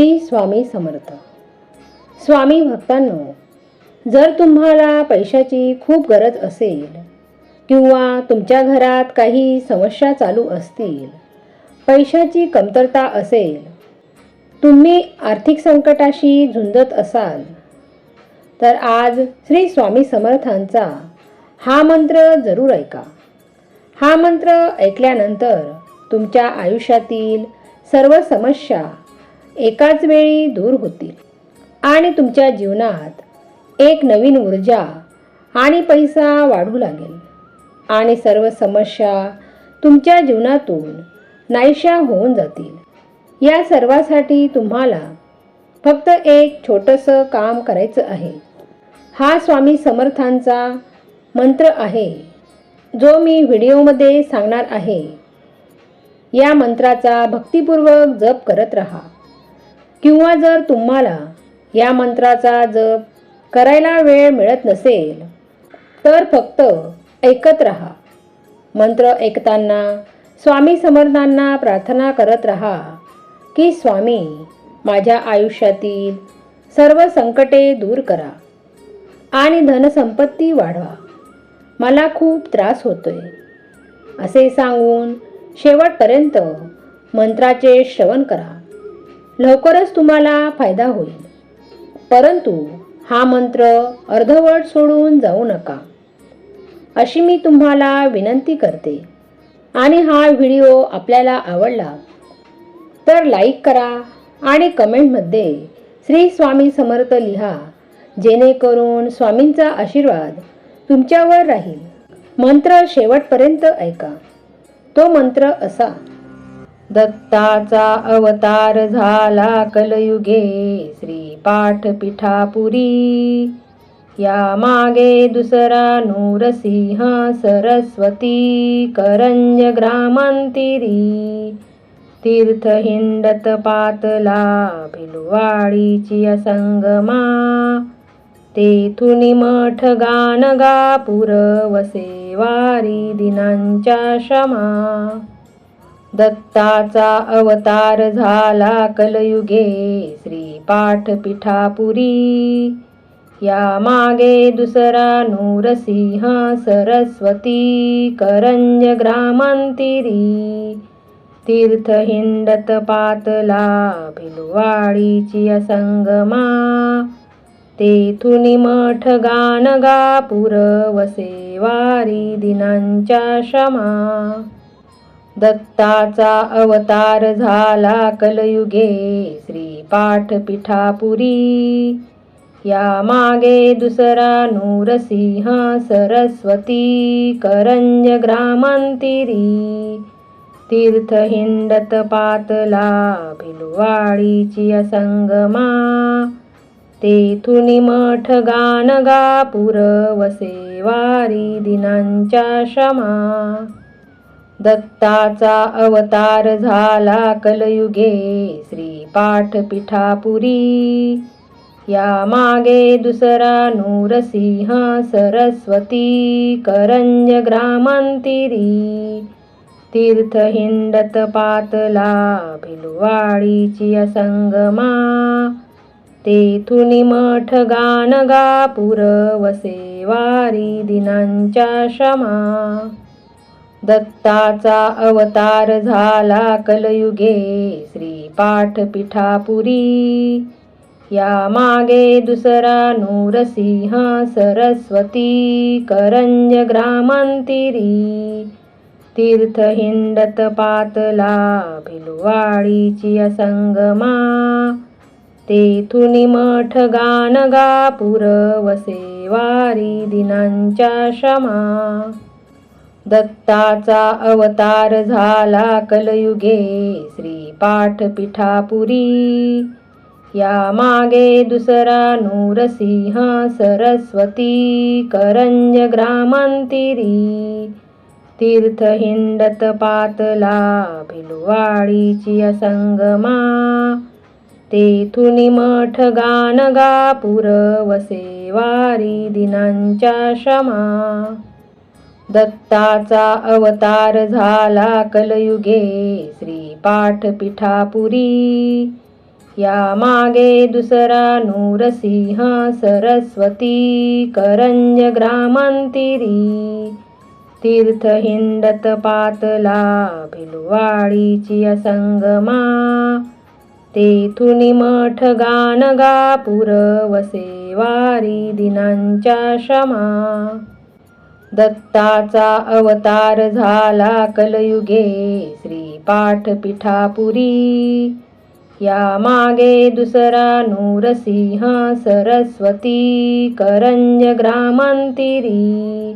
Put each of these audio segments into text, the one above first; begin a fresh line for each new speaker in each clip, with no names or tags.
श्री स्वामी समर्थ. स्वामी भक्तांनो जर तुम्हाला पैशाची खूप गरज असेल किंवा तुमच्या घरात काही समस्या चालू असतील पैशाची कमतरता असेल तुम्ही आर्थिक संकटाशी झुंजत असाल तर आज श्री स्वामी समर्थांचा हा मंत्र जरूर ऐका. हा मंत्र ऐकल्यानंतर तुमच्या आयुष्यातील सर्व समस्या एकाच वेळी दूर होतील. आणि तुमच्या जीवनात एक नवीन ऊर्जा आणि पैसा वाढू लागेल. आणि सर्व समस्या तुमच्या जीवनातून नाहीशा होऊन जातील. या सर्वासाठी तुम्हाला फक्त एक छोटंसं काम करायचं आहे. हा स्वामी समर्थांचा मंत्र आहे जो मी व्हिडिओमध्ये सांगणार आहे. या मंत्राचा भक्तिपूर्वक जप करत रहा. किंवा जर तुम्हाला या मंत्राचा जप करायला वेळ मिळत नसेल तर फक्त ऐकत राहा. मंत्र ऐकताना स्वामी समर्थांना प्रार्थना करत राहा की स्वामी माझ्या आयुष्यातील सर्व संकटे दूर करा आणि धनसंपत्ती वाढवा. मला खूप त्रास होतोय. असे सांगून शेवटपर्यंत मंत्राचे श्रवण करा. लवकरच तुम्हाला फायदा होईल. परंतु हा मंत्र अर्धवट सोडून जाऊ नका. अशी मी तुम्हाला विनंती करते. आणि हा व्हिडिओ आपल्याला आवडला तर लाईक करा आणि कमेंटमध्ये श्री स्वामी समर्थ लिहा जेणेकरून स्वामींचा आशीर्वाद तुमच्यावर राहील. मंत्र शेवटपर्यंत ऐका. तो मंत्र असा. दत्ताचा अवतार झाला कलयुगे श्री पाठपीठापुरी या मागे दुसरा नूरसिंह सरस्वती करंज ग्रामांतिरी. तीर्थ हिंडत पातला भिलवाडीची असंगमा. तेथून मठ गानगा पुरवसे वारी दिनांच्या क्षमा. दत्ताचा अवतार झाला कलयुगे श्री पाठपीठापुरी या मागे दुसरा नूरसिंह सरस्वती करंज ग्रामांतिरी. तीर्थ हिंडत पातला भिलवाडीची असंगमा. तेथून मठ गानगा पुरवसे वारी दिनांच्या क्षमा. दत्ताचा अवतार झाला कलयुगे श्री पाठपीठापुरी या मागे दुसरा नूरसिंह सरस्वती करंज ग्रामांतिरी तीर्थ हिंडत पातला भिलवाडीची असंगमा. तेथून मठ गानगा पुरवसे वारी दिनांच्या क्षमा. दत्ताचा अवतार झाला कलयुगे श्री पाठपीठापुरी या मागे दुसरा नूरसिंह सरस्वती करंज ग्रामांतिरी. तीर्थ हिंडत पातला भिलवाडीची असंगमा. तेथून मठ गानगा पुरवसे वारी दिनांच्या क्षमा. दत्ताचा अवतार झाला कलयुगे श्री पाठपीठापुरी या मागे दुसरा नूरसिंह सरस्वती करंज ग्रामांतिरी. तीर्थ हिंडत पातला भिलवाडीची असंगमा. तेथून मठ गानगा पुरवसे वारी दिनांच्या क्षमा. दत्ताचा अवतार झाला कलयुगे श्री पाठपीठापुरी या मागे दुसरा नूरसिंह सरस्वती करंज ग्रामांतिरी तीर्थ हिंडत पातला भिलवाडीची असंगमा. तेथून मठ गानगा पुरवसे वारी दिनांच्या क्षमा. दत्ताचा अवतार झाला कलयुगे श्री पाठपीठापुरी या मागे दुसरा नूरसिंह सरस्वती करंज ग्रामांतिरी. तीर्थ हिंडत पातला भिलवाडीची असंगमा. तेथुनी मठ गानगापूर वसे वारी दिनांच्या क्षमा. दत्ताचा अवतार झाला कलयुगे श्री पाठपीठापुरी या मागे दुसरा नूरसिंह सरस्वती करंज ग्रामांतिरी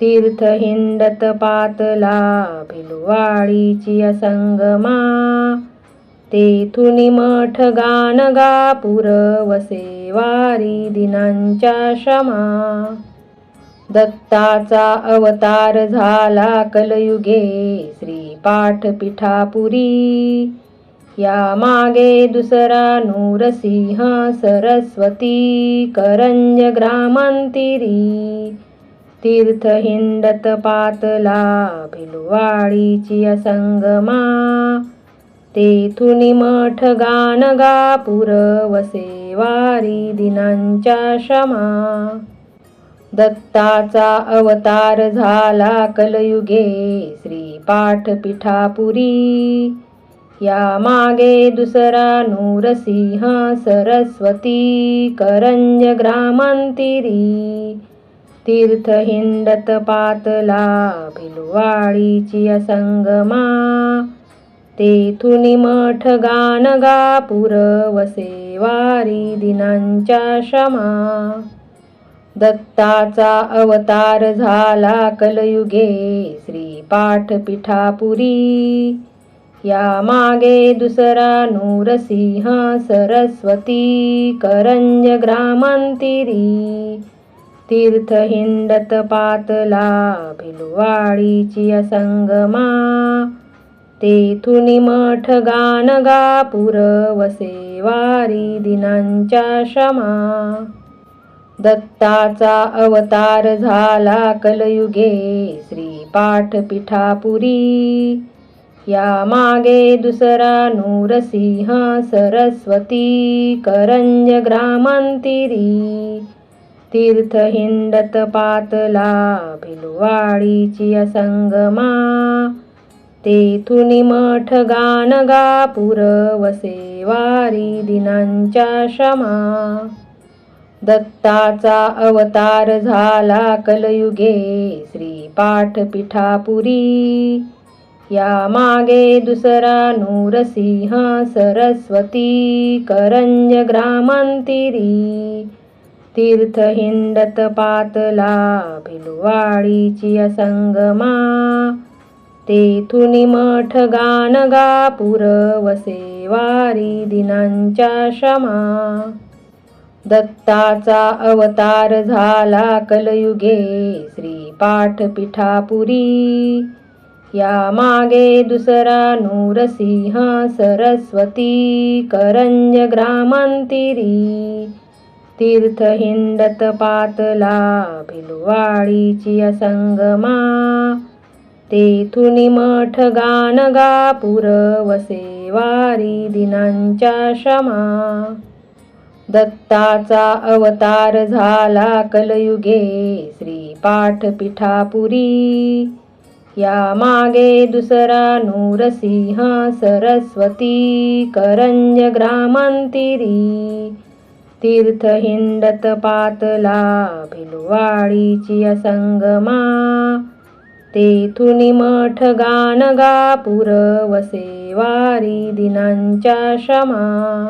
तीर्थ हिंडत पातला भिलवाडीची असंगमा. तेथून मठ गानगापूर वसे वारी दिनांच्या क्षमा. दत्ताचा अवतार झाला कलयुगे श्री पाठपीठापुरी या मागे दुसरा नूरसिंह सरस्वती करंज ग्रामांतिरी तीर्थ हिंडत पातला भिलवाडीची असंगमा. तेथून मठ गानगापूर वसे वारी दिनांच्या क्षमा. दत्ताचा अवतार झाला कलयुगे श्री पाठपीठापुरी या मागे दुसरा नूरसिंह सरस्वती करंज ग्रामांतिरी. तीर्थ हिंडत पातला भिलवाडीची असंगमा. तेथुनी मठ गानगापूर वसे वारी दिनांच्या क्षमा. दत्ताचा अवतार झाला कलयुगे श्री पाठपीठापुरी या मागे दुसरा नूरसिंह सरस्वती करंज ग्रामांतिरी. तीर्थ हिंडत पातला भिलवाडीची असंगमा. तेथून मठ गानगापूर वसे वारी दिनांच्या शमा दत्ताचा अवतार झाला कलयुगे श्री पाठपीठापुरी या मागे दुसरा नूरसिंह सरस्वती करंज ग्रामांतिरी. तीर्थ हिंडत पातला भिलवाडीची असंगमा. तेथून मठ गानगापूर वसे वारी दिनांच्या शमा दत्ताचा अवतार झाला कलयुगे श्री पाठपीठापुरी या मागे दुसरा नूरसिंह सरस्वती करंज ग्रामांतिरी. तीर्थ हिंडत पातला भिलवाडीची असंगमा. तेथुनी मठ गानगापूर वसे वारी दिनांच्या क्षमा. दत्ताचा अवतार झाला कलयुगे श्री पाठपीठापुरी या मागे दुसरा नूरसिंह सरस्वती करंज ग्रामांतिरी. तीर्थ हिंडत पातला भिलवाडीची असंगमा. तेथून मठ गानगापूर वसे वारी दिनांच्या क्षमा. दत्ताचा अवतार झाला कलयुगे श्री पाठपीठापुरी या मागे दुसरा नूरसिंह सरस्वती करंज ग्रामांतिरी. तीर्थ हिंडत पातला भिलवाडीची असंगमा. तेथून मठ गानगापूर वसे वारी दिनांच्या क्षमा.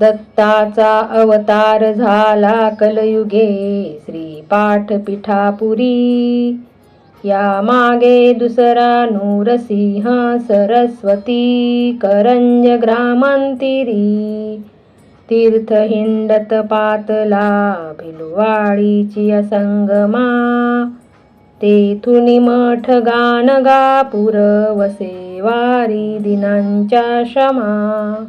दत्ताचा अवतार झाला कलयुगे श्री पाठपीठापुरी या मागे दुसरा नूरसिंह सरस्वती करंज ग्रामांतिरी. तीर्थ हिंडत पातला भिलवाडीची असंगमा. तेथुनी मठ गानगापूर वसे वारी दिनांच्या क्षमा.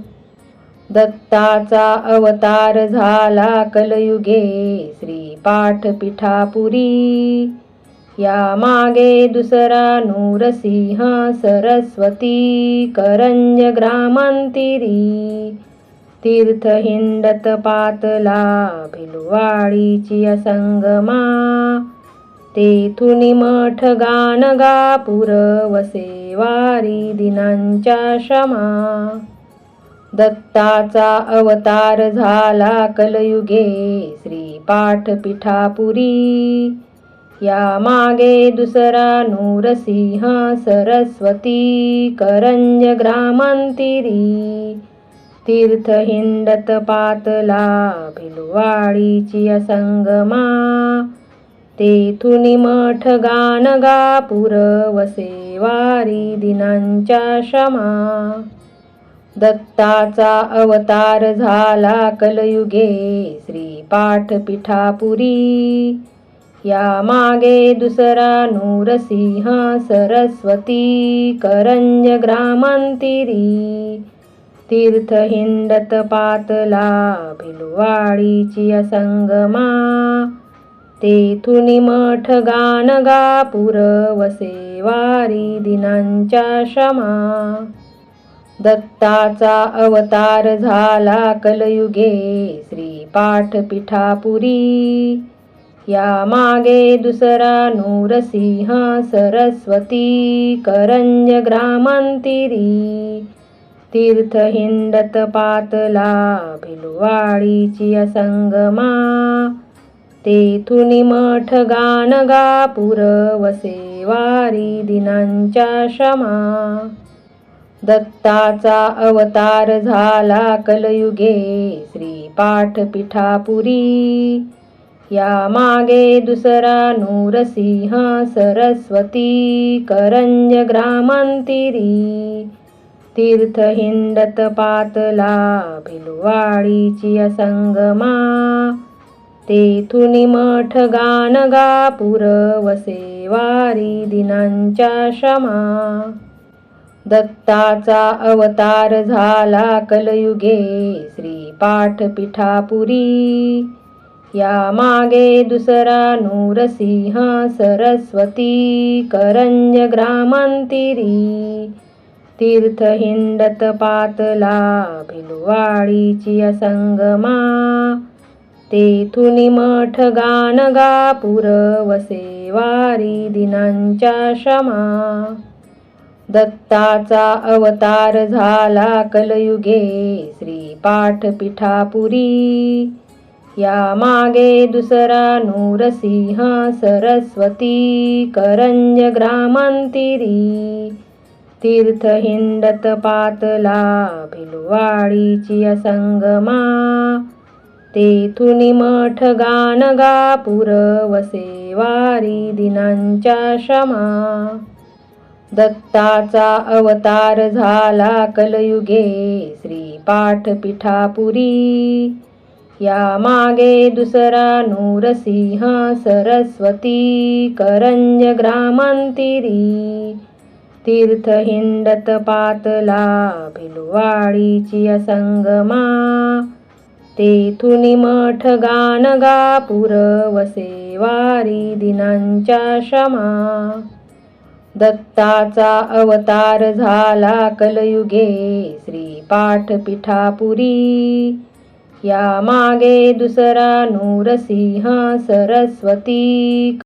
दत्ताचा अवतार झाला कलयुगे श्री पाठपीठापुरी या मागे दुसरा नूरसिंह सरस्वती करंज ग्रामांतिरी. तीर्थ हिंडत पातला भिलवाडीची असंगमा. तेथून मठ गान गा पुरवसे वारी दिनांच्या क्षमा. दत्ताचा अवतार झाला कलयुगे श्री पाठपीठापुरी या मागे दुसरा नूरसिंह सरस्वती करंज ग्रामांतिरी. तीर्थ हिंडत पातला भिलवाडीची असंगमा. तेथून मठ गान पुरवसे वारी दिनांच्या क्षमा. दत्ताचा अवतार झाला कलयुगे श्री पाठपीठापुरी या मागे दुसरा नूरसिंह सरस्वती करंज ग्रामांतिरी तीर्थ हिंडत पातला भिलवाडीची असंगमा. तेथून मठ गान गापुर वसे वारी दिनांच्या क्षमा. दत्ताचा अवतार झाला कलयुगे श्री पाठपीठापुरी या मागे दुसरा नूरसिंह सरस्वती करंज ग्रामांतिरी. तीर्थ हिंडत पातला भिलवाडीची असंगमा. तेथुनी मठ गान गा पुरवसे वारी दिनांच्या क्षमा. दत्ताचा अवतार झाला कलयुगे श्री पाठपीठापुरी या मागे दुसरा नूरसिंह सरस्वती करंज ग्रामांतिरी. तीर्थ हिंडत पातला भिलवाडीची असंगमा. तेथून मठ गान पुरवसे वारी दिनांच्या शमा दत्ताचा अवतार झाला कलयुगे श्री पाठपीठापुरी या मागे दुसरा नूरसिंह सरस्वती करंज ग्रामांतिरी. तीर्थ हिंडत पातला भिलवाडीची असंगमा. तेथुनी मठ गान पुरवसे वारी दिनांच्या क्षमा. दत्ताचा अवतार झाला कलयुगे श्री पाठपीठापुरी या मागे दुसरा नूरसिंह सरस्वती करंज ग्रामांतिरी. तीर्थ हिंडत पातला भिलवाडीची असंगमा. तेथुनी मठ गान पुरवसे वारी दिनांच्या क्षमा. दत्ताचा अवतार झाला कलयुगे श्री पाठपीठापुरी या मागे दुसरा नूरसिंह सरस्वती करंज ग्रामांतिरी. तीर्थ हिंडत पातला भिलवाडीची असंगमा. तेथून मठ गान पुरवसे वारी दिनांच्या क्षमा. दत्ताचा अवतार झाला कलयुगे श्री पाठपीठापुरी या मागे दुसरा नूरसिंह सरस्वती.